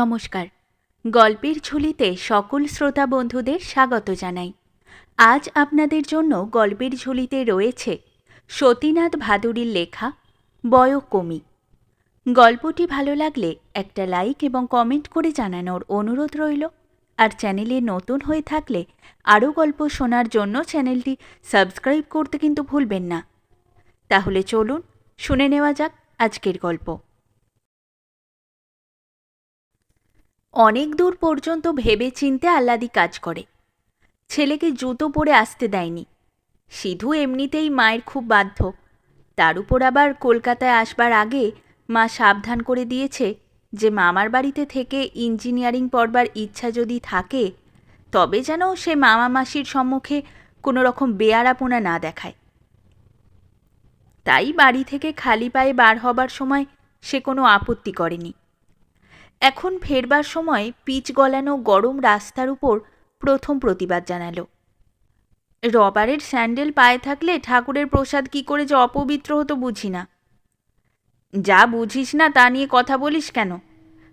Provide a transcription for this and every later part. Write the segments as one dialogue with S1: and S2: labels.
S1: নমস্কার। গল্পের ঝুলিতে সকল শ্রোতা বন্ধুদের স্বাগত জানাই। আজ আপনাদের জন্য গল্পের ঝুলিতে রয়েছে সতীনাথ ভাদুরীর লেখা বয়কমি। গল্পটি ভালো লাগলে একটা লাইক এবং কমেন্ট করে জানানোর অনুরোধ রইল। আর চ্যানেলে নতুন হয়ে থাকলে আরও গল্প শোনার জন্য চ্যানেলটি সাবস্ক্রাইব করতে কিন্তু ভুলবেন না। তাহলে চলুন, শুনে নেওয়া যাক আজকের গল্প। অনেক দূর পর্যন্ত ভেবে চিনতে আহ্লাদি কাজ করে। ছেলেকে জুতো পরে আসতে দেয়নি। সিধু এমনিতেই মায়ের খুব বাধ্য। তার উপর আবার কলকাতায় আসবার আগে মা সাবধান করে দিয়েছে যে মামার বাড়িতে থেকে ইঞ্জিনিয়ারিং পড়বার ইচ্ছা যদি থাকে, তবে যেন সে মামা মাসির সম্মুখে কোনো রকম বেয়ারাপোনা না দেখায়। তাই বাড়ি থেকে খালি পায়ে বার হবার সময় সে কোনো আপত্তি করেনি। এখন ফেরবার সময় পিচ গলানো গরম রাস্তার উপর প্রথম প্রতিবাদ জানালো। রবারের স্যান্ডেল পায়ে থাকলে ঠাকুরের প্রসাদ কি করে যে অপবিত্র হতো বুঝি না। যা বুঝিস না তা নিয়ে কথা বলিস কেন?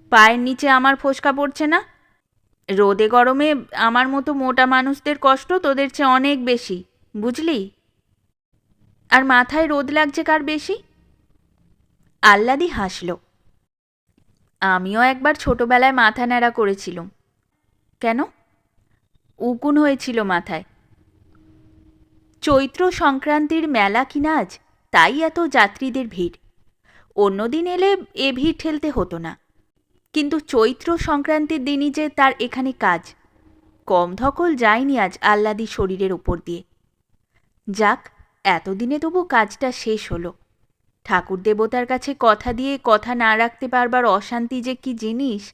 S1: পায়ের নিচে আমার ফোসকা পড়ছে না? রোদে গরমে আমার মতো মোটা মানুষদের কষ্ট তোদের চেয়ে অনেক বেশি, বুঝলি? আর মাথায় রোদ লাগছে কার বেশি? আল্লাদি হাসল। আমিও একবার ছোটবেলায় মাথা ন্যাড়া করেছিলাম। কেন? উকুন হয়েছিল মাথায়। চৈত্র সংক্রান্তির মেলা কিনা আজ, তাই এত যাত্রীদের ভিড়। অন্যদিন এলে এ ভিড় ঠেলতে হতো না। কিন্তু চৈত্র সংক্রান্তির দিনই যে তার এখানে কাজ, কম ধকল যায়নি আজ আহ্লাদি শরীরের উপর দিয়ে। যাক, এতদিনে তবু কাজটা শেষ হলো। ঠাকুর দেবতার কাছে কথা দিয়ে কথা না রাখতে পারবার অশান্তি যে কি জিনিস,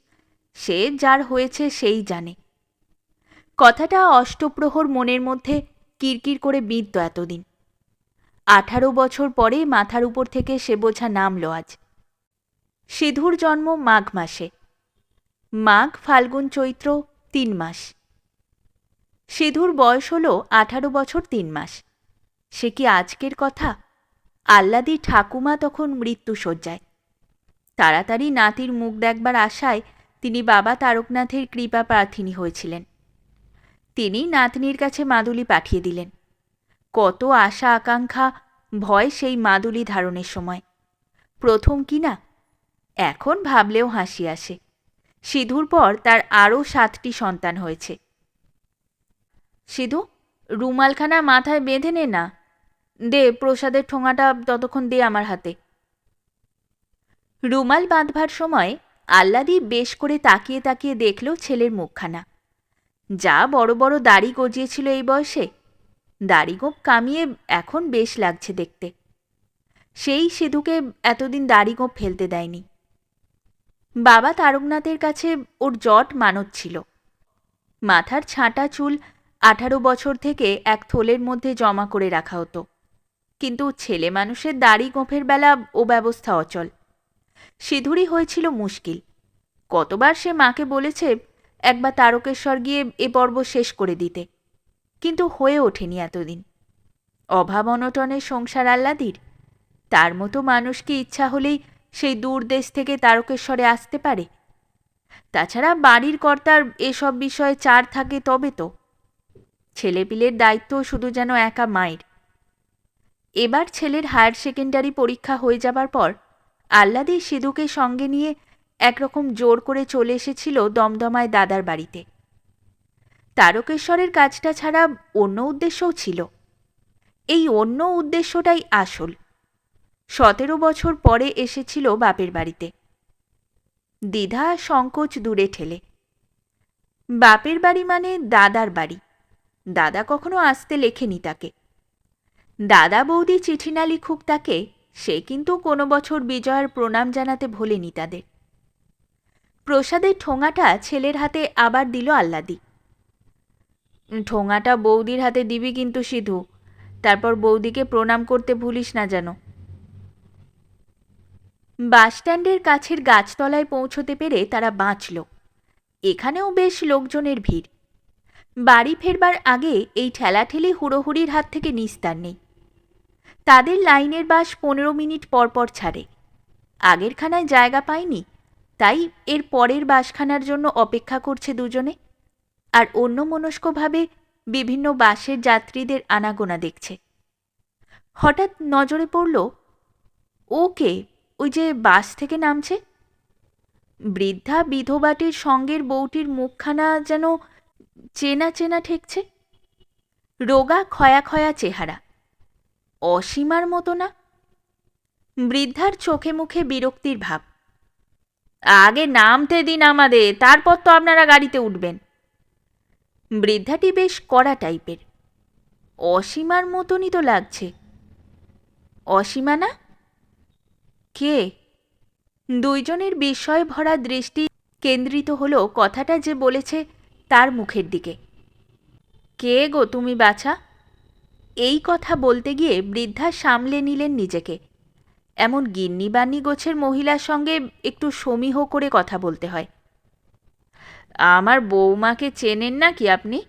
S1: সে যার হয়েছে সেই জানে। কথাটা অষ্টপ্রহর মনের মধ্যে কিরকির করে বিদ্য এতদিন। আঠারো বছর পরে মাথার উপর থেকে সে বোঝা নামল আজ। সিধুর জন্ম মাঘ মাসে। মাঘ, ফাল্গুন, চৈত্র তিন মাস। সিধুর বয়স হল আঠারো বছর তিন মাস। সে কি আজকের কথা? আল্লাদি ঠাকুমা তখন মৃত্যুসজ্জায় তাড়াতাড়ি নাতির মুখ দেখবার আশায় তিনি বাবা তারকনাথের কৃপা প্রার্থিনী হয়েছিলেন। তিনি নাতনির কাছে মাদুলি পাঠিয়ে দিলেন। কত আশা আকাঙ্ক্ষা, ভয় সেই মাদুলি ধারণের সময়। প্রথম কি না? এখন ভাবলেও হাসি আসে। সিধুর পর তার আরও সাতটি সন্তান হয়েছে। সিধু, রুমালখানা মাথায় বেঁধে নে না। দে, প্রসাদের ঠোঙাটা ততক্ষণ দে আমার হাতে। রুমাল বাঁধবার সময় আল্লাদি বেশ করে তাকিয়ে তাকিয়ে দেখল ছেলের মুখখানা। যা বড় বড় দাড়ি গজিয়েছিল এই বয়সে। দাড়ি গোপ কামিয়ে এখন বেশ লাগছে দেখতে। সেই সিধুকে এতদিন দাড়ি গোপ ফেলতে দেয়নি। বাবা তারকনাথের কাছে ওর জট মানত ছিল। মাথার ছাঁটা চুল আঠারো বছর থেকে এক থলের মধ্যে জমা করে রাখা হতো। কিন্তু ছেলে মানুষের দাড়ি গোঁফের বেলা ও ব্যবস্থা অচল। সিঁধুরই হয়েছিল মুশকিল। কতবার সে মাকে বলেছে, একবার তারকেশ্বর গিয়ে এ পর্ব শেষ করে দিতে। কিন্তু হয়ে ওঠেনি এতদিন। অভাব অনটনের সংসার আহ্লাদির। তার মতো মানুষ কি ইচ্ছা হলেই সেই দূর দেশ থেকে তারকেশ্বরে আসতে পারে। তাছাড়া বাড়ির কর্তার এসব বিষয়ে চার থাকে তবে তো। ছেলেপিলের দায়িত্ব শুধু যেন একা মায়ের। এবার ছেলের হায়ার সেকেন্ডারি পরীক্ষা হয়ে যাবার পর আহ্লাদি সিধুকে সঙ্গে নিয়ে একরকম জোর করে চলে এসেছিল দমদমায় দাদার বাড়িতে। তারকেশ্বরের কাজটা ছাড়া অন্য উদ্দেশ্যও ছিল। এই অন্য উদ্দেশ্যটাই আসল। সতেরো বছর পরে এসেছিল বাপের বাড়িতে। দ্বিধা সংকোচ দূরে ঠেলে। বাপের বাড়ি মানে দাদার বাড়ি। দাদা কখনো আসতে লেখেনি তাকে। দাদা বৌদি চিঠি না লিখুক তাকে, সে কিন্তু কোনো বছর বিজয়ের প্রণাম জানাতে ভোলেনি তাদের। প্রসাদের ঠোঙাটা ছেলের হাতে আবার দিল আল্লাদি ঠোঙাটা বৌদির হাতে দিবি কিন্তু সিধু, তারপর বৌদিকে প্রণাম করতে ভুলিস না যেন। বাসস্ট্যান্ডের কাছের গাছতলায় পৌঁছতে পেরে তারা বাঁচল। এখানেও বেশ লোকজনের ভিড়। বাড়ি ফেরবার আগে এই ঠেলাঠেলি হুড়োহুড়ির হাত থেকে নিস্তার নেই। তাদের লাইনের বাস পনেরো মিনিট পর পর ছাড়ে। আগের খানায় জায়গা পায়নি, তাই এর পরের বাসখানার জন্য অপেক্ষা করছে দুজনে। আর অন্য মনস্কভাবে বিভিন্ন বাসের যাত্রীদের আনাগোনা দেখছে। হঠাৎ নজরে পড়ল ওকে ওই যে বাস থেকে নামছে? বৃদ্ধা বিধবাটির সঙ্গের বউটির মুখখানা যেন চেনা চেনা ঠেকছে। রোগা ক্ষয়া ক্ষয়া চেহারা। অসীমার মতো না? বৃদ্ধার চোখে মুখে বিরক্তির ভাব। আগে নামতে দিন আমাদের তারপর তো আপনারা গাড়িতে উঠবেন। বৃদ্ধাটি বেশ কড়া টাইপের। অসীমার মতনই তো লাগছে। অসীমা না? কে? দুইজনের বিস্ময় ভরা দৃষ্টি কেন্দ্রিত হলো কথাটা যে বলেছে তার মুখের দিকে। কে গো তুমি বাছা? এই কথা বলতে গিয়ে বৃদ্ধা সামলে নিলেন নিজেকে। এমন গিন্নিবান্নি গোছের মহিলার সঙ্গে একটু সমীহ করে কথা বলতে হয়। আমার বৌমাকে চেনেন না কি আপনি?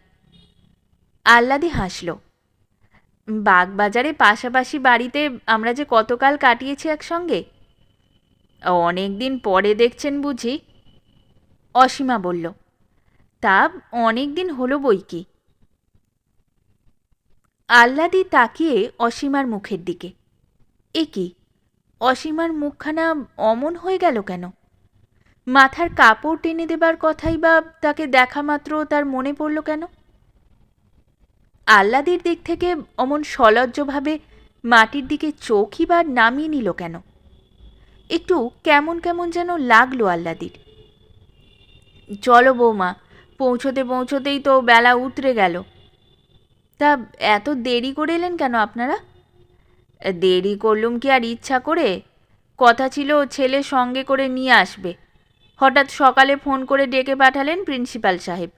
S1: আহ্লাদি হাসল। বাগবাজারে পাশাপাশি বাড়িতে আমরা যে কতকাল কাটিয়েছি একসঙ্গে? অনেক দিন পরে দেখছেন বুঝি? অসীমা বলল, তা অনেক দিন হলো বই কি? আহ্লাদি তাকিয়ে অসীমার মুখের দিকে। এ কি? অসীমার মুখখানা অমন হয়ে গেল কেন? মাথার কাপড় টেনে দেবার কথাই বা তাকে দেখা মাত্র তার মনে পড়ল কেন? আহ্লাদির দিক থেকে অমন সলজ্জভাবে মাটির দিকে চোখই বা নামিয়ে নিল কেন? একটু কেমন কেমন যেন লাগল আহ্লাদির। চলো বৌমা, পৌঁছতে পৌঁছতেই তো বেলা উতরে গেল। তা এত দেরি করে এলেন কেন আপনারা? দেরি করলুম কি আর ইচ্ছা করে? কথা ছিল ছেলে সঙ্গে করে নিয়ে আসবে। হঠাৎ সকালে ফোন করে ডেকে পাঠালেন প্রিন্সিপাল সাহেব।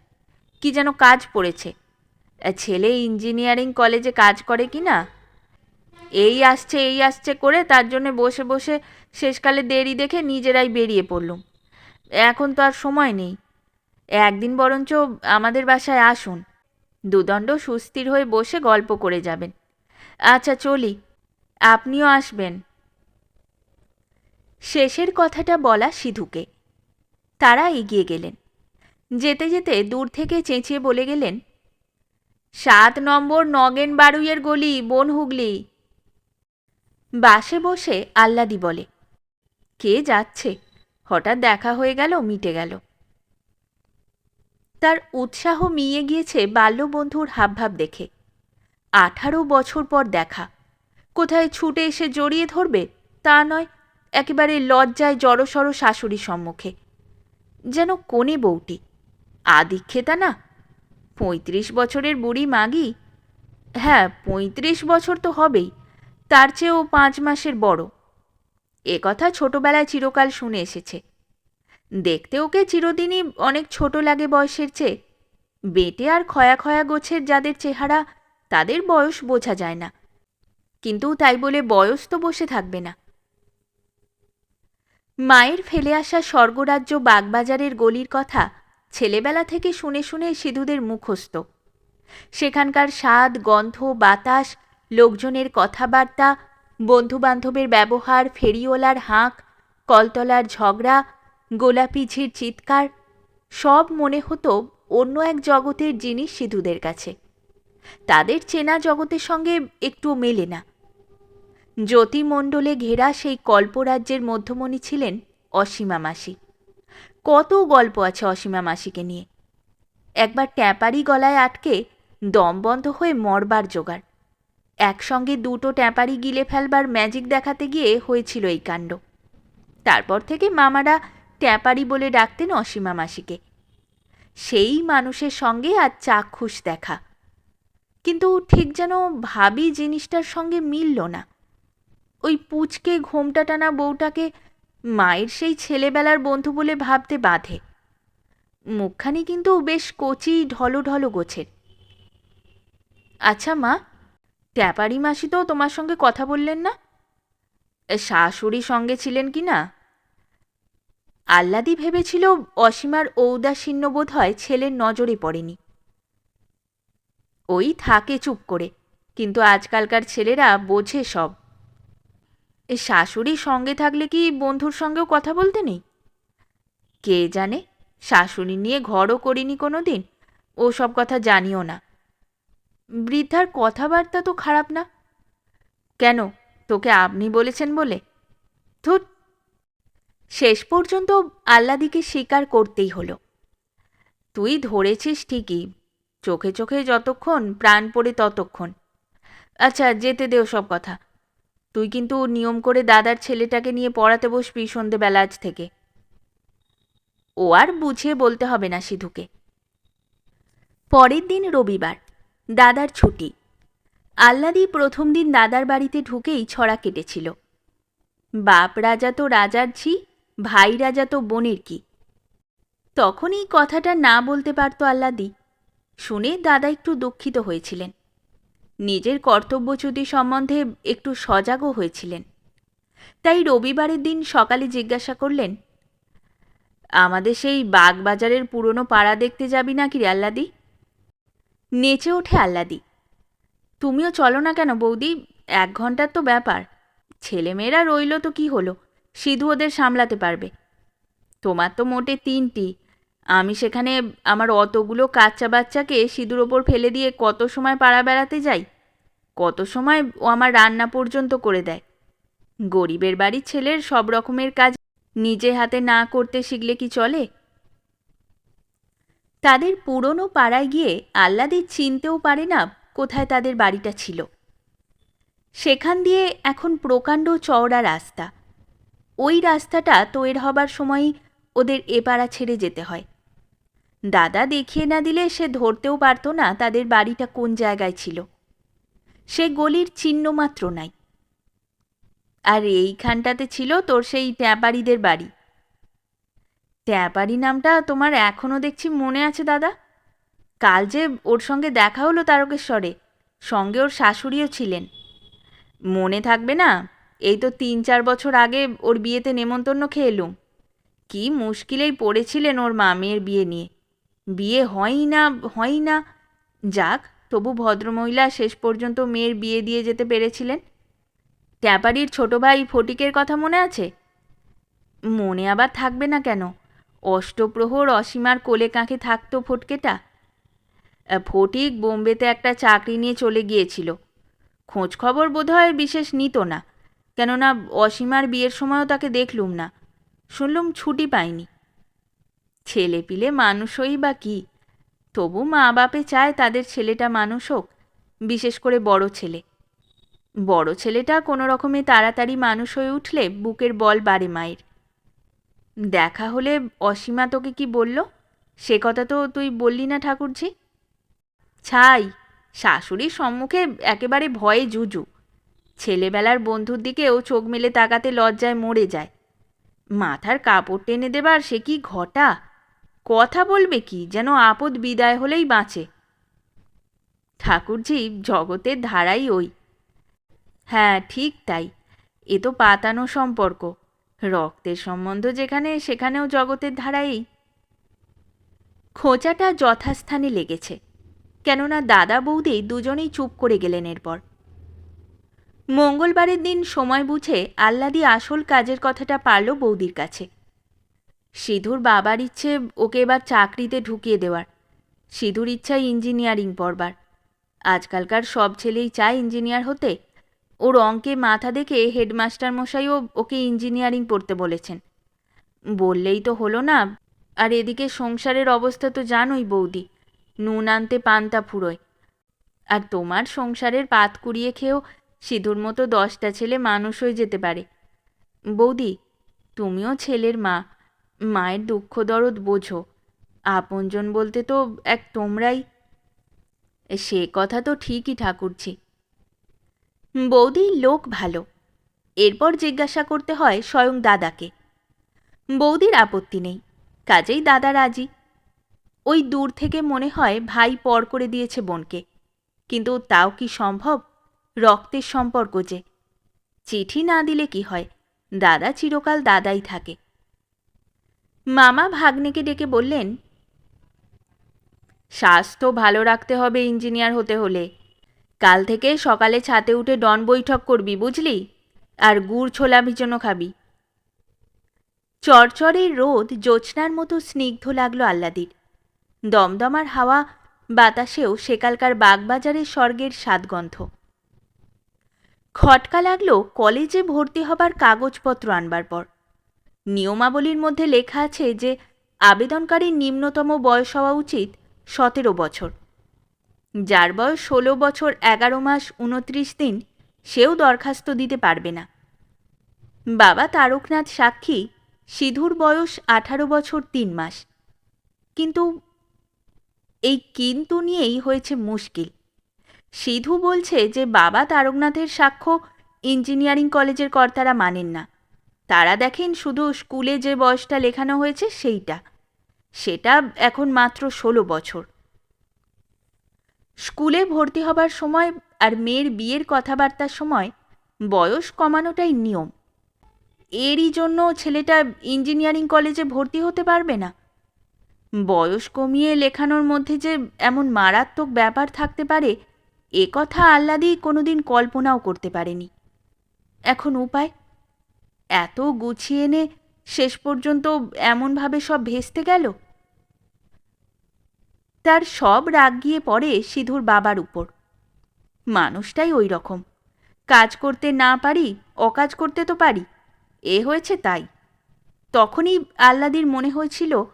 S1: কি যেন কাজ পড়েছে। ছেলে ইঞ্জিনিয়ারিং কলেজে কাজ করে কি না? এই আসছে এই আসছে করে তার জন্য বসে বসে শেষকালে দেরি দেখে নিজেরাই বেরিয়ে পড়লুম। এখন তো আর সময় নেই। একদিন বরঞ্চ আমাদের বাসায় আসুন। দুদণ্ড সুস্থির হয়ে বসে গল্প করে যাবেন। আচ্ছা চলি। আপনিও আসবেন। শেষের কথাটা বলা সিধুকে। তারা এগিয়ে গেলেন। যেতে যেতে দূর থেকে চেঁচিয়ে বলে গেলেন, সাত নম্বর নগেন বারুইয়ের গলি, বন হুগলি। বাসে বসে আল্লাদি বলে, কে যাচ্ছে? হঠাৎ দেখা হয়ে গেল, মিটে গেল। তার উৎসাহ মিয়ে গিয়েছে বাল্যবন্ধুর হাবভাব দেখে। আঠারো বছর পর দেখা। কোথায় ছুটে এসে জড়িয়ে ধরবে তা নয়, একেবারে লজ্জায় জড়সড় শাশুড়ির সম্মুখে। যেন কোণে বউটি। আদিক্ষেতা না? পঁয়ত্রিশ বছরের বুড়ি মাগি? হ্যাঁ পঁয়ত্রিশ বছর তো হবেই, তার চেয়েও পাঁচ মাসের বড়। এ কথা ছোটবেলায় চিরকাল শুনে এসেছে। দেখতে ওকে চিরদিনই অনেক ছোট লাগে বয়সের চেয়ে। বেটে আর ক্ষয়া ক্ষয়া গোছের যাদের চেহারা, তাদের বয়স বোঝা যায় না। কিন্তু তাই বলে বয়স তো বসে থাকবে না। মায়ের ফেলে আসা স্বর্গরাজ্য বাগবাজারের গলির কথা ছেলেবেলা থেকে শুনে শুনে সিধুদের মুখস্থ। সেখানকার স্বাদ, গন্ধ, বাতাস, লোকজনের কথাবার্তা, বন্ধুবান্ধবের ব্যবহার, ফেরিওলার হাঁক, কলতলার ঝগড়া গোলাপিঝির চিৎকার, সব মনে হতো অন্য এক জগতের জিনিস সিধুদের কাছে। তাদের চেনা জগতের সঙ্গে একটু মেলে না। জ্যোতিমণ্ডলে ঘেরা সেই কল্পরাজ্যের মধ্যমণি ছিলেন অসীমা মাসি। কত গল্প আছে অসীমা মাসিকে নিয়ে। একবার ট্যাপারি গলায় আটকে দম বন্ধ হয়ে মরবার জোগাড়। একসঙ্গে দুটো ট্যাপারি গিলে ফেলবার ম্যাজিক দেখাতে গিয়ে হয়েছিল এই কাণ্ড। তারপর থেকে মামারা ট্যাপারি বলে ডাকতেন অসীমা মাসিকে। সেই মানুষের সঙ্গে আজ চাক্ষুষ দেখা। কিন্তু ঠিক যেন ভাবি জিনিসটার সঙ্গে মিলল না। ওই পুচকে ঘোমটা টানা বউটাকে মায়ের সেই ছেলেবেলার বন্ধু বলে ভাবতে বাঁধে। মুখখানি কিন্তু বেশ কচি ঢলো ঢলো গোছের। আচ্ছা মা, ট্যাপারি মাসি তো তোমার সঙ্গে কথা বললেন না? শাশুড়ি সঙ্গে ছিলেন কি না? আহ্লাদি ভেবেছিল অসীমার ঔদাসীন্য বোধ হয় ছেলের নজরে পড়েনি। ওই থাকে চুপ করে, কিন্তু আজকালকার ছেলেরা বোঝে সব। শাশুড়ি সঙ্গে থাকলে কি বন্ধুর সঙ্গেও কথা বলতে নেই? কে জানে? শাশুড়ি নিয়ে ঘরও করিনি কোনো দিন ও সব কথা জানিও না। বৃদ্ধার কথাবার্তা তো খারাপ না। কেন? তোকে আপনি বলেছেন বলে। ধুর শেষ পর্যন্ত আল্লাদিকে স্বীকার করতেই হলো। তুই ধরেছিস ঠিকই, চোখে চোখে যতক্ষণ, প্রাণ পড়ে ততক্ষণ। আচ্ছা যেতে দেও সব কথা। তুই কিন্তু নিয়ম করে দাদার ছেলেটাকে নিয়ে পড়াতে বসবি সন্ধেবেলা আজ থেকে। ও আর বুঝিয়ে বলতে হবে না সিধুকে। পরের দিন রবিবার, দাদার ছুটি। আল্লাদি প্রথম দিন দাদার বাড়িতে ঢুকেই ছড়া কেটেছিল। বাপ রাজা তো রাজার ঝি ভাই রাজা তো বোনের কি। তখনই কথাটা না বলতে পারত আল্লাদি। শুনে দাদা একটু দুঃখিত হয়েছিলেন। নিজের কর্তব্যচ্যুতি সম্বন্ধে একটু সজাগও হয়েছিলেন। তাই রবিবারের দিন সকালে জিজ্ঞাসা করলেন, আমাদের সেই বাগবাজারের পুরনো পাড়া দেখতে যাবি নাকি রে আল্লাদি? নেচে ওঠে আল্লাদি। তুমিও চলো না কেন বৌদি? এক ঘণ্টার তো ব্যাপার। ছেলেমেয়েরা রইল তো কি হলো? সিধু ওদের সামলাতে পারবে। তোমার তো মোটে তিনটি। আমি সেখানে আমার অতগুলো কাচ্চা বাচ্চাকে সিঁদুর ওপর ফেলে দিয়ে কত সময় পাড়া বেড়াতে যাই? কত সময় ও আমার রান্না পর্যন্ত করে দেয়? গরিবের বাড়ির ছেলের সব রকমের কাজ নিজে হাতে না করতে শিখলে কি চলে? তাদের পুরনো পাড়ায় গিয়ে আহ্লাদি চিনতেও পারে না কোথায় তাদের বাড়িটা ছিল। সেখান দিয়ে এখন প্রকাণ্ড চওড়া রাস্তা। ওই রাস্তাটা তৈরি হবার সময়ই ওদের এপাড়া ছেড়ে যেতে হয়। দাদা দেখিয়ে না দিলে সে ধরতেও পারত না তাদের বাড়িটা কোন জায়গায় ছিল। সে গলির চিহ্ন মাত্র নাই। আর এইখানটাতে ছিল তোর সেই ট্যাপারিদের বাড়ি। ট্যাপারি নামটা তোমার এখনও দেখছি মনে আছে দাদা? কাল যে ওর সঙ্গে দেখা হলো তারকেশ্বরে, সঙ্গে ওর শাশুড়িও ছিলেন। মনে থাকবে না এই তো তিন চার বছর আগে ওর বিয়েতে নেমন্তন্ন খেয়ে এলুম কি মুশকিলেই পড়েছিলেন ওর মা মেয়ের বিয়ে নিয়ে। বিয়ে হয়ই না হয়ই না। যাক, তবু ভদ্রমহিলা শেষ পর্যন্ত মেয়ের বিয়ে দিয়ে যেতে পেরেছিলেন। ট্যাপারির ছোট ভাই ফটিকের কথা মনে আছে? মনে আবার থাকবে না কেন? অষ্টপ্রহর অসীমার কোলে কাঁখে থাকতো ফটকেটা। ফটিক বোম্বেতে একটা চাকরি নিয়ে চলে গিয়েছিল। খোঁজ খবর বোধহয় বিশেষ নিত না। কেননা অসীমার বিয়ের সময়ও তাকে দেখলুম না। শুনলুম ছুটি পাইনি। ছেলে পিলে মানুষই বা কি? তবু মা বাপে চায় তাদের ছেলেটা মানুষ হোক, বিশেষ করে বড় ছেলে। বড় ছেলেটা কোনো রকমে তাড়াতাড়ি মানুষ হয়ে উঠলে বুকের বল বাড়ে মায়ের। দেখা হলে অসীমা তোকে কি বলল? সে কথা তো তুই বললি না ঠাকুরজি ছাই, শাশুড়ির সম্মুখে একেবারে ভয়ে জুজু। ছেলেবেলার বন্ধুর দিকেও চোখ মেলে তাকাতে লজ্জায় মরে যায়। মাথার কাপড় টেনে দেবার সে কি ঘটা? কথা বলবে কি যেন আপদ বিদায় হলেই বাঁচে। ঠাকুরজি জগতের ধারাই ওই। হ্যাঁ ঠিক তাই। এ তো পাতানো সম্পর্ক। রক্তের সম্বন্ধ যেখানে, সেখানেও জগতের ধারাই খোঁচাটা যথাস্থানে লেগেছে। কেননা দাদা বৌদি দুজনেই চুপ করে গেলেন এরপর। মঙ্গলবারের দিন সময় বুঝে আল্লাদি আসল কাজের কথাটা পারল বৌদির কাছে। সিধুর বাবার ইচ্ছে ওকে এবার চাকরিতে ঢুকিয়ে দেওয়ার। সিধুর ইচ্ছা ইঞ্জিনিয়ারিং পড়বার। আজকালকার সব ছেলেই চায় ইঞ্জিনিয়ার হতে। ওর অঙ্কে মাথা দেখে হেডমাস্টার মশাইও ওকে ইঞ্জিনিয়ারিং পড়তে বলেছেন। বললেই তো হলো না, আর এদিকে সংসারের অবস্থা তো জানোই বৌদি, নুন আনতে পান্তা ফুরোয়। আর তোমার সংসারের পাত কুড়িয়ে খেয়েও সিধুর মতো দশটা ছেলে মানুষ হয়ে যেতে পারে। বৌদি, তুমিও ছেলের মা। মায়ের দুঃখ দরদ বোঝো। আপনজন বলতে তো এক তোমরাই। সে কথা তো ঠিকই ঠাকুরছি বৌদির লোক ভালো। এরপর জিজ্ঞাসা করতে হয় স্বয়ং দাদাকে। বৌদির আপত্তি নেই। কাজেই দাদা রাজি। ওই দূর থেকে মনে হয় ভাই পর করে দিয়েছে বোনকে। কিন্তু তাও কি সম্ভব? রক্তের সম্পর্ক যে। চিঠি না দিলে কি হয়? দাদা চিরকাল দাদাই থাকে। মামা ভাগ্নেকে ডেকে বললেন, স্বাস্থ্য ভালো রাখতে হবে ইঞ্জিনিয়ার হতে হলে। কাল থেকে সকালে ছাতে উঠে ডন বৈঠক করবি, বুঝলি? আর গুড় ছোলা ভিজানো খাবি। চরচরের রোদ জ্যোৎস্নার মতো স্নিগ্ধ লাগল আল্লাদির দমদমার হাওয়া বাতাসেও সেকালকার বাগবাজারের স্বর্গের স্বাদগন্ধ। খটকা লাগল কলেজে ভর্তি হবার কাগজপত্র আনবার পর। নিয়মাবলীর মধ্যে লেখা আছে যে, আবেদনকারীর নিম্নতম বয়স হওয়া উচিত সতেরো বছর। যার বয়স ষোলো বছর এগারো মাস উনত্রিশ দিন, সেও দরখাস্ত দিতে পারবে না। বাবা তারকনাথ সাক্ষী, সিধুর বয়স আঠারো বছর তিন মাস। কিন্তু এই কিন্তু নিয়েই হয়েছে মুশকিল। সিধু বলছে যে বাবা তারকনাথের সাক্ষ্য ইঞ্জিনিয়ারিং কলেজের কর্তারা মানেন না। তারা দেখেন শুধু স্কুলে যে বয়সটা লেখানো হয়েছে সেইটা। সেটা এখন মাত্র ষোলো বছর। স্কুলে ভর্তি হবার সময় আর মেয়ের বিয়ের কথাবার্তার সময় বয়স কমানোটাই নিয়ম। এরই জন্য ছেলেটা ইঞ্জিনিয়ারিং কলেজে ভর্তি হতে পারবে না। বয়স কমিয়ে লেখানোর মধ্যে যে এমন মারাত্মক ব্যাপার থাকতে পারে এ কথা আহ্লাদি কোনোদিন কল্পনাও করতে পারেনি। এখন উপায়? এত গুছিয়ে এনে শেষ পর্যন্ত এমনভাবে সব ভেস্তে গেল? তার সব রাগ গিয়ে পড়ে সিধুর বাবার উপর। মানুষটাই ওই রকম। কাজ করতে না পারি, অকাজ করতে তো পারি। এ হয়েছে তাই। তখনই আহ্লাদির মনে হয়েছিল,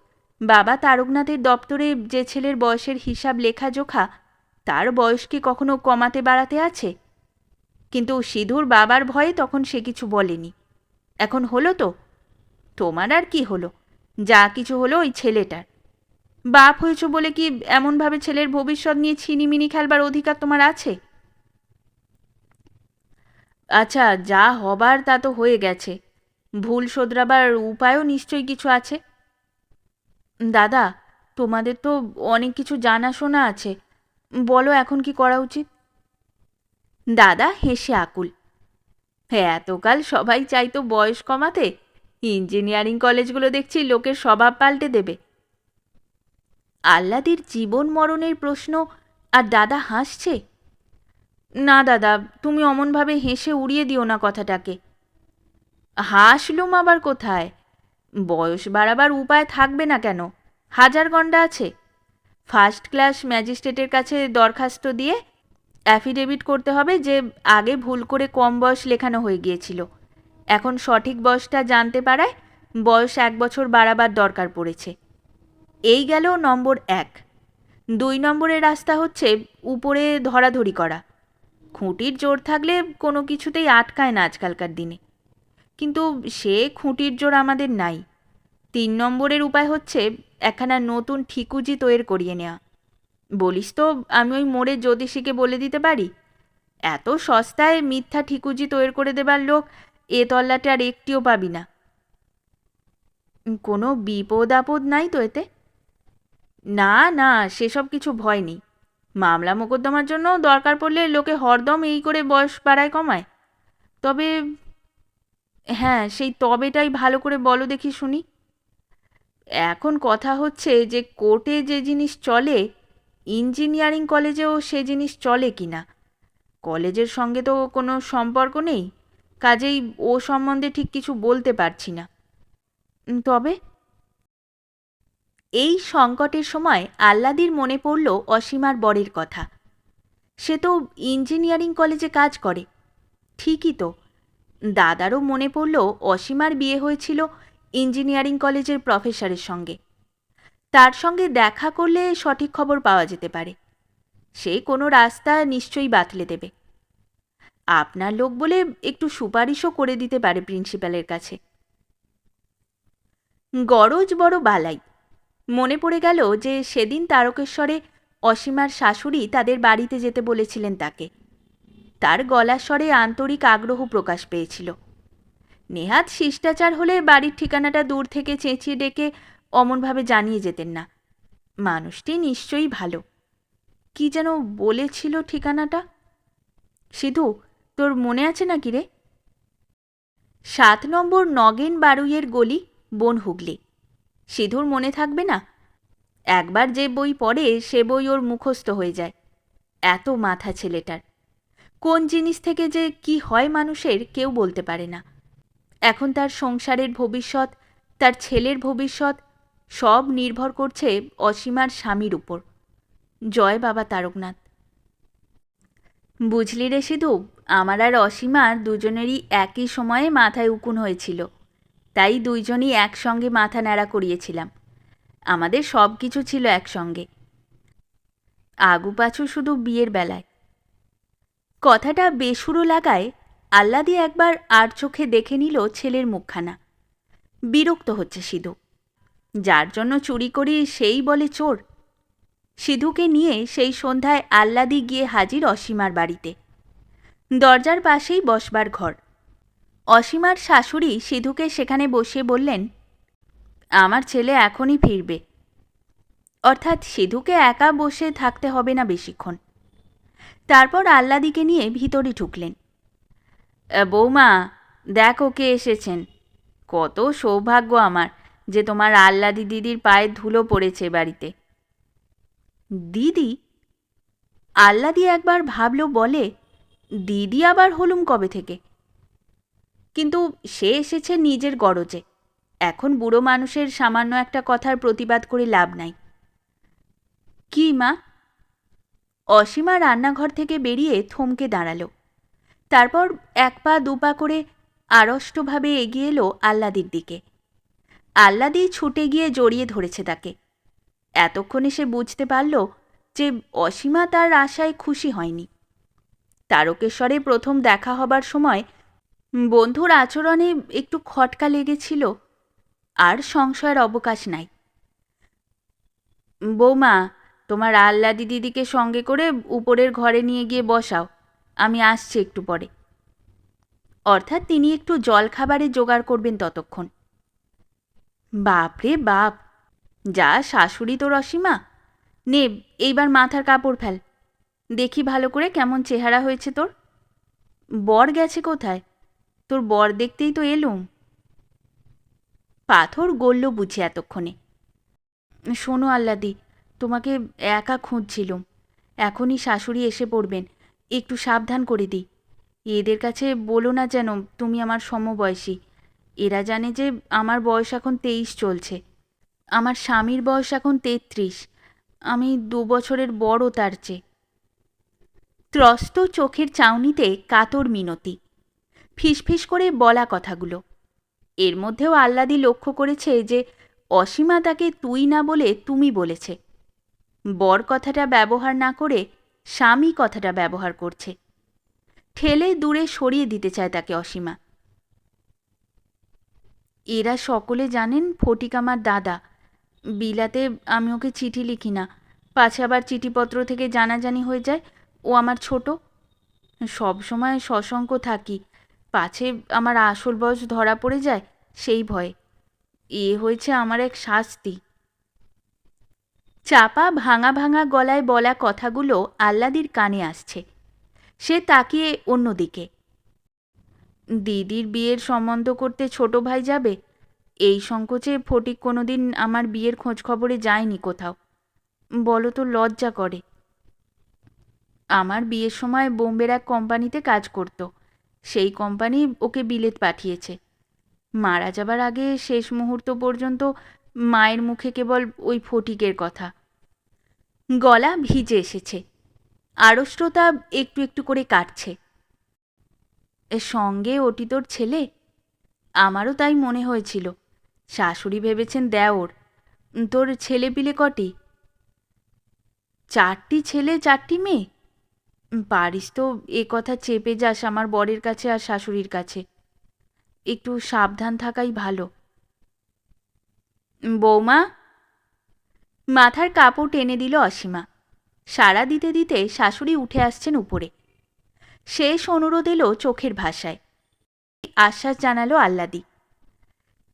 S1: বাবা তারকনাথের দপ্তরে যে ছেলের বয়সের হিসাব লেখা জোখা তার বয়স কি কখনো কমাতে বাড়াতে আছে? কিন্তু সিধুর বাবার ভয়ে তখন সে কিছু বলেনি। এখন হলো তো? তোমার আর কি হলো? যা কিছু হলো ওই ছেলেটার। বাপ হয়েছ বলে কি এমনভাবে ছেলের ভবিষ্যৎ নিয়ে ছিনিমিনি খেলবার অধিকার তোমার আছে? আচ্ছা যা হবার তা তো হয়ে গেছে। ভুল শোধরাবার উপায়ও নিশ্চয়ই কিছু আছে? দাদা, তোমাদের তো অনেক কিছু জানাশোনা আছে। বলো এখন কি করা উচিত? দাদা হেসে আকুল। হ্যাঁ এতকাল সবাই চাইতো বয়স কমাতে। ইঞ্জিনিয়ারিং কলেজগুলো দেখছি লোকের স্বভাব পাল্টে দেবে। আহ্লাদির জীবন মরণের প্রশ্ন, আর দাদা হাসছে? না দাদা, তুমি অমনভাবে হেসে উড়িয়ে দিও না কথাটাকে। হাসলুম আবার কোথায়? বয়স বাড়াবার উপায় থাকবে না কেন? হাজার গন্ডা আছে। ফার্স্ট ক্লাস ম্যাজিস্ট্রেটের কাছে দরখাস্ত দিয়ে অ্যাফিডেভিট করতে হবে যে আগে ভুল করে কম বয়স লেখানো হয়ে গিয়েছিল। এখন সঠিক বয়সটা জানতে পারায় বয়স এক বছর বাড়াবার দরকার পড়েছে। এই গেল নম্বর এক। দুই নম্বরের রাস্তা হচ্ছে উপরে ধরাধরি করা। খুঁটির জোর থাকলে কোনো কিছুতেই আটকায় না আজকালকার দিনে। কিন্তু সে খুঁটির জোর আমাদের নাই। তিন নম্বরের উপায় হচ্ছে একখানা নতুন ঠিকুজি তৈরি করিয়ে নেওয়া বলিস তো, আমি ওই মোড়ে জ্যোতিষীকে বলে দিতে পারি? এত সস্তায় মিথ্যা ঠিকুজি তৈরি করে দেবার লোক এ তল্লাটে আর একটিও পাবি না। কোনো বিপদ আপদ নাই তো এতে? না না, সেসব কিছু ভয় নেই। মামলা মোকদ্দমার জন্য দরকার পড়লে লোকে হরদম এই করে বয়স বাড়ায় কমায়। তবে হ্যাঁ সেই তবেটাই ভালো করে বলো দেখি শুনি। এখন কথা হচ্ছে যে কোর্টে যে জিনিস চলে, ইঞ্জিনিয়ারিং কলেজেও সে জিনিস চলে কি না কলেজের সঙ্গে তো কোনো সম্পর্ক নেই, কাজেই ও সম্বন্ধে ঠিক কিছু বলতে পারছি না। তবে? এই সংকটের সময় আহ্লাদির মনে পড়ল অসীমার বরের কথা। সে তো ইঞ্জিনিয়ারিং কলেজে কাজ করে। ঠিকই তো। দাদারও মনে পড়ল অসীমার বিয়ে হয়েছিল ইঞ্জিনিয়ারিং কলেজের প্রফেসরের সঙ্গে। তার সঙ্গে দেখা করলে সঠিক খবর পাওয়া যেতে পারে। সে কোনো রাস্তা নিশ্চয়ই বাতলে দেবে। আপনার লোক বলে একটু সুপারিশও করে দিতে পারে প্রিন্সিপালের কাছে। গরজ বড় বালাই। মনে পড়ে গেল যে সেদিন তারকেশ্বরে অসীমার শাশুড়ি তাদের বাড়িতে যেতে বলেছিলেন তাকে। তার গলার স্বরে আন্তরিক আগ্রহ প্রকাশ পেয়েছিল। নেহাত শিষ্টাচার হলে বাড়ির ঠিকানাটা দূর থেকে চেঁচিয়ে ডেকে অমনভাবে জানিয়ে যেতেন না। মানুষটি নিশ্চয়ই ভালো। কি যেন বলেছিল ঠিকানাটা? সিধু, তোর মনে আছে নাকি রে? সাত নম্বর নগেন বারুইয়ের গলি বন হুগলি সিধুর মনে থাকবে না? একবার যে বই পড়ে, সে বই ওর মুখস্থ হয়ে যায়। এত মাথা ছেলেটার। কোন জিনিস থেকে যে কি হয় মানুষের, কেউ বলতে পারে না। এখন তার সংসারের ভবিষ্যৎ, তার ছেলের ভবিষ্যৎ সব নির্ভর করছে অসীমার স্বামীর উপর। জয় বাবা তারকনাথ। বুঝলি রে সিধু, আমার আর অসীমার দুজনেরই একই সময়ে মাথায় উকুন হয়েছিল। তাই দুইজনই একসঙ্গে মাথা ন্যাড়া করিয়েছিলাম। আমাদের সব কিছু ছিল একসঙ্গে। আগু পাছু শুধু বিয়ের বেলায়। কথাটা বেসুরো লাগায় আল্লাদি একবার আর চোখে দেখে নিল ছেলের মুখখানা। বিরক্ত হচ্ছে সিধু। যার জন্য চুরি করি সেই বলে চোর। সিধুকে নিয়ে সেই সন্ধ্যায় আল্লাদি গিয়ে হাজির অসীমার বাড়িতে। দরজার পাশেই বসবার ঘর। অসীমার শাশুড়ি সিধুকে সেখানে বসিয়ে বললেন আমার ছেলে এখনই ফিরবে। অর্থাৎ সিধুকে একা বসে থাকতে হবে না বেশিক্ষণ। তারপর আল্লাদিকে নিয়ে ভিতরে ঢুকলেন। "আ, বৌমা, দেখ ওকে এসেছেন। কত সৌভাগ্য আমার যে তোমার আল্লাদি দিদির পায়ে ধুলো পড়েছে বাড়িতে। দিদি? আল্লাদি একবার ভাবলো, বলে, দিদি আবার হলুম কবে থেকে? কিন্তু সে এসেছে নিজের গরজে। এখন বুড়ো মানুষের সামান্য একটা কথার প্রতিবাদ করে লাভ নাই। কি মা? অসীমা রান্নাঘর থেকে বেরিয়ে থমকে দাঁড়াল। তারপর এক পা দু পা করে আড়ষ্টভাবে এগিয়ে এলো আল্লাদির দিকে। আল্লাদি ছুটে গিয়ে জড়িয়ে ধরেছে তাকে। এতক্ষণে সে বুঝতে পারল যে অসীমা তার আশায় খুশি হয়নি। তারকেশ্বরে প্রথম দেখা হবার সময় বন্ধুর আচরণে একটু খটকা লেগেছিল, আর সংশয়ের অবকাশ নাই। বৌমা, তোমার আল্লাদি দিদিকে সঙ্গে করে উপরের ঘরে নিয়ে গিয়ে বসাও। আমি আসছি একটু পরে। অর্থাৎ তিনি একটু জলখাবারে জোগাড় করবেন ততক্ষণ। বাপরে বাপ! যা শাশুড়ি তোর অসীমা নে, এইবার মাথার কাপড় ফেল। দেখি ভালো করে কেমন চেহারা হয়েছে তোর। বর গেছে কোথায়? তোর বর দেখতেই তো এলুম। পাথর গড়ল বুঝি এতক্ষণে। শোনো আল্লাদি, তোমাকে একা খুঁজছিলুম। এখনই শাশুড়ি এসে পড়বেন। একটু সাবধান করে দিই। এদের কাছে বলো না যেন তুমি আমার সমবয়সী। এরা জানে যে আমার বয়স এখন তেইশ চলছে। আমার স্বামীর বয়স এখন তেত্রিশ। আমি দু বছরের বড় তার চেয়ে। ত্রস্ত চোখের চাউনিতে কাতর মিনতি। ফিসফিস করে বলা কথাগুলো। এর মধ্যেও আল্লাদি লক্ষ্য করেছে যে অসীমা তাকে তুই না বলে তুমি বলেছে। বর কথাটা ব্যবহার না করে স্বামী কথাটা ব্যবহার করছে। ঠেলে দূরে সরিয়ে দিতে চায় তাকে অসীমা। এরা সকলে জানেন ফটিক আমার দাদা। বিলাতে আমি ওকে চিঠি লিখি না। পাছে আবার চিঠিপত্র থেকে জানাজানি হয়ে যায়, ও আমার ছোট। সব সময় সশঙ্ক থাকি। পাছে আমার আসল বয়স ধরা পড়ে যায় সেই ভয়ে। এ হয়েছে আমার এক শাস্তি। চাপা ভাঙা ভাঙা গলায় বলা কথাগুলো আল্লাদির কানে আসছে। সে তাকিয়ে অন্যদিকে। দিদির বিয়ের সম্বন্ধ করতে ছোট ভাই যাবে? এই সংকোচে ফটিক কোনোদিন আমার বিয়ের খোঁজ খবরে যায়নি কোথাও। বলো তো লজ্জা করে। আমার বিয়ের সময় বোম্বের এক কোম্পানিতে কাজ করত। সেই কোম্পানি ওকে বিলেত পাঠিয়েছে। মারা যাবার আগে শেষ মুহূর্ত পর্যন্ত মায়ের মুখে কেবল ওই ফটিকের কথা। গলা ভিজে এসেছে। আড়ষ্টতা একটু একটু করে কাটছে। সঙ্গে ওটি তোর ছেলে? আমারও তাই মনে হয়েছিল। শাশুড়ি ভেবেছেন দেওর। তোর ছেলে পিলে কটি? চারটি ছেলে, চারটি মেয়ে? পারিস তো এ কথা চেপে যাস আমার বরের কাছে আর শাশুড়ির কাছে। একটু সাবধান থাকাই ভালো। বৌমা, মাথার কাপড় টেনে দিল অসীমা। সাড়া দিতে দিতে শাশুড়ি উঠে আসছেন উপরে। শেষ অনুরোধ এলো চোখের ভাষায়। আশ্বাস জানালো আল্লাদি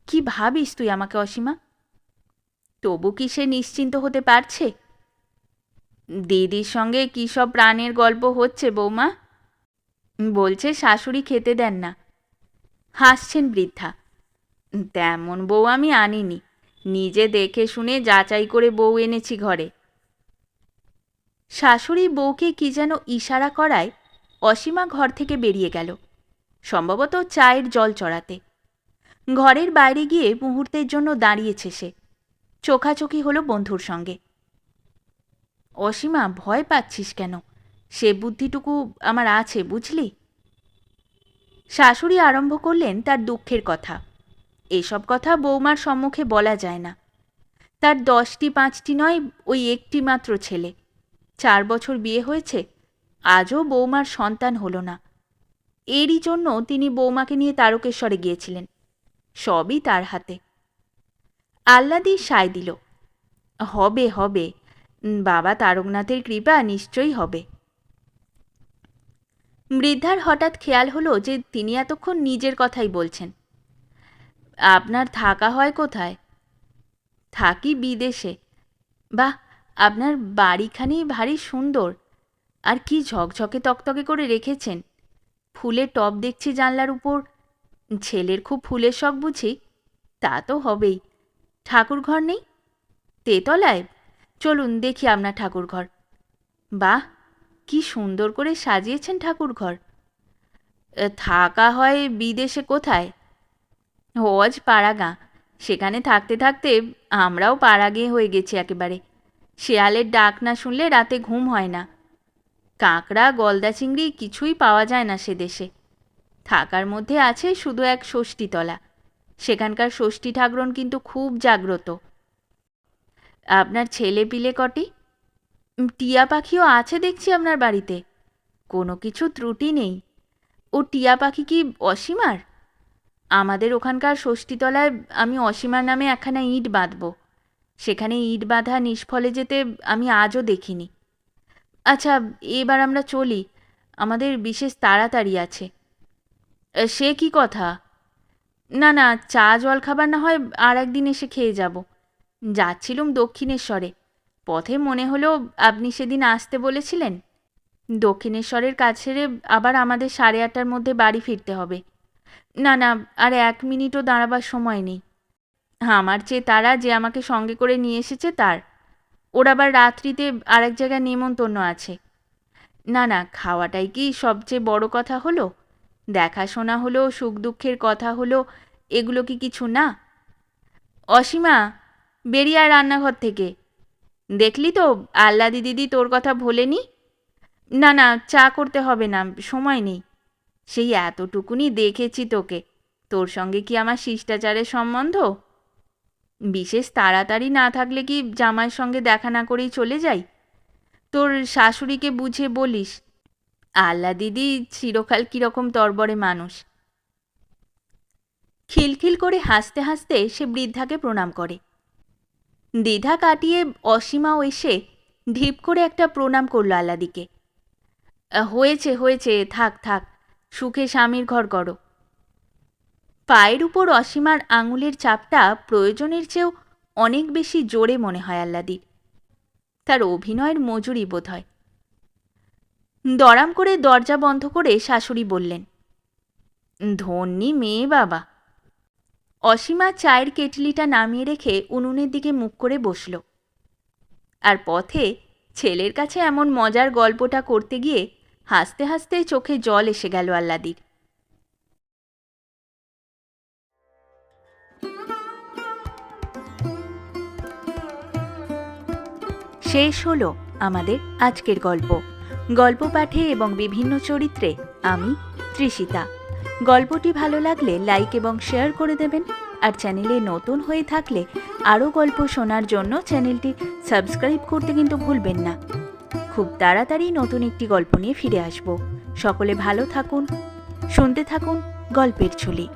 S1: কি ভাবিস তুই আমাকে অসীমা? তবু কি সে নিশ্চিন্ত হতে পারছে? দিদির সঙ্গে কী সব প্রাণের গল্প হচ্ছে বৌমা? বলছে শাশুড়ি খেতে দেন না। হাসছেন বৃদ্ধা। তেমন বউ আমি আনিনি। নিজে দেখে শুনে যাচাই করে বউ এনেছি ঘরে। শাশুড়ি বউকে কি যেন ইশারা করায় অসীমা ঘর থেকে বেরিয়ে গেল, সম্ভবত চায়ের জল চড়াতে। ঘরের বাইরে গিয়ে মুহূর্তের জন্য দাঁড়িয়েছে সে, চোখাচোখি হলো বন্ধুর সঙ্গে। অসীমা, ভয় পাচ্ছিস কেন? সে বুদ্ধিটুকু আমার আছে, বুঝলি? শাশুড়ি আরম্ভ করলেন তার দুঃখের কথা। এসব কথা বৌমার সম্মুখে বলা যায় না। তার দশটি পাঁচটি নয়, ওই একটি মাত্র ছেলে। চার বছর বিয়ে হয়েছে, আজও বৌমার সন্তান হলো না। এরই জন্য তিনি বৌমাকে নিয়ে তারকেশ্বরে গিয়েছিলেন। সবই তার হাতে। আল্লাদি সায় দিল, হবে হবে বাবা তারকনাথের কৃপা নিশ্চয়ই হবে। বৃদ্ধার হঠাৎ খেয়াল হলো যে তিনি এতক্ষণ নিজের কথাই বলছেন। আপনার থাকা হয় কোথায়? থাকি বিদেশে। বাহ, আপনার বাড়িখানি ভারী সুন্দর। আর কি ঝকঝকে তকতকে করে রেখেছেন? ফুলের টব দেখছি জানলার উপর। ছেলের খুব ফুলের শখ বুঝি। তা তো হবেই। ঠাকুর ঘর নেই? তেতলায়? চলুন দেখি আপনার ঠাকুর ঘর বাহ, কি সুন্দর করে সাজিয়েছেন ঠাকুর ঘর থাকা হয় বিদেশে কোথায়? হজ পাড়াগাঁ সেখানে থাকতে থাকতে আমরাও পাড়াগে হয়ে গেছি একেবারে। শেয়ালের ডাক না শুনলে রাতে ঘুম হয় না। কাঁকড়া, গলদা চিংড়ি কিছুই পাওয়া যায় না সে দেশে। থাকার মধ্যে আছে শুধু এক ষষ্ঠীতলা। সেখানকার ষষ্ঠী ঠাকরন কিন্তু খুব জাগ্রত। আপনার ছেলে পিলে কটি? টিয়া পাখিও আছে দেখছি আপনার বাড়িতে। কোনো কিছু ত্রুটি নেই। ও টিয়া পাখি কি অসীমার আমাদের ওখানকার ষষ্ঠীতলায় আমি অসীমার নামে একখানা ইট বাঁধব। সেখানে ইট বাঁধা নিষ্ফলে যেতে আমি আজও দেখিনি। আচ্ছা এবার আমরা চলি। আমাদের বিশেষ তাড়াতাড়ি আছে। সে কি কথা? না না, চা জল খাবার না হয় আর একদিন এসে খেয়ে যাব। যাচ্ছিলুম দক্ষিণেশ্বরে। পথে মনে হলো আপনি সেদিন আসতে বলেছিলেন। দক্ষিণেশ্বরের কাছে আবার আমাদের সাড়ে আটটার মধ্যে বাড়ি ফিরতে হবে। না না, আর এক মিনিটও দাঁড়াবার সময় নেই। আমার চেয়ে তারা যে আমাকে সঙ্গে করে নিয়ে এসেছে তার। ওর আবার রাত্রিতে আরেক জায়গায় নেমন্তন্ন আছে। না না, খাওয়াটাই কি সবচেয়ে বড় কথা হলো? দেখাশোনা হলো, সুখ দুঃখের কথা হলো, এগুলো কি কিছু না? অসীমা, বেরিয়ে রান্নাঘর থেকে। দেখলি তো আল্লাদি দিদি তোর কথা ভোলেনি? না না, চা করতে হবে না, সময় নেই। সেই এতটুকুনি দেখেছি তোকে। তোর সঙ্গে কি আমার শিষ্টাচারের সম্বন্ধ? বিশেষ তাড়াতাড়ি না থাকলে কি জামাইয়ের সঙ্গে দেখা না করেই চলে যাই? তোর শাশুড়িকে বুঝে বলিস, আল্লা দিদি চিরকাল কীরকম তরবরে মানুষ। খিলখিল করে হাসতে হাসতে সে বৃদ্ধাকে প্রণাম করে। দ্বিধা কাটিয়ে অসীমাও এসে ঢিপ করে একটা প্রণাম করল আল্লাদিকে। হয়েছে হয়েছে, থাক থাক। সুখে স্বামীর ঘর করো পায়ের উপর অসীমার আঙুলের চাপটা প্রয়োজনের চেয়েও অনেক বেশি জোরে মনে হয় আল্লাদির। তার অভিনয়ের মজুরি বোধ হয় দরাম করে দরজা বন্ধ করে শাশুড়ি বললেন, ধন্যি মেয়ে বাবা। অসীমা চায়ের কেটলিটা নামিয়ে রেখে উনুনের দিকে মুখ করে বসল। আর পথে ছেলের কাছে এমন মজার গল্পটা করতে গিয়ে হাসতে হাসতে চোখে জল এসে গেল আল্লাদির শেষ হলো আমাদের আজকের গল্প। গল্প পাঠে এবং বিভিন্ন চরিত্রে আমি তৃষিতা গল্পটি ভালো লাগলে লাইক এবং শেয়ার করে দেবেন। আর চ্যানেলে নতুন হয়ে থাকলে আরও গল্প শোনার জন্য চ্যানেলটি সাবস্ক্রাইব করতে কিন্তু ভুলবেন না। খুব তাড়াতাড়ি নতুন একটি গল্প নিয়ে ফিরে আসব। সকলে ভালো থাকুন, শুনতে থাকুন গল্পের ঝুলি।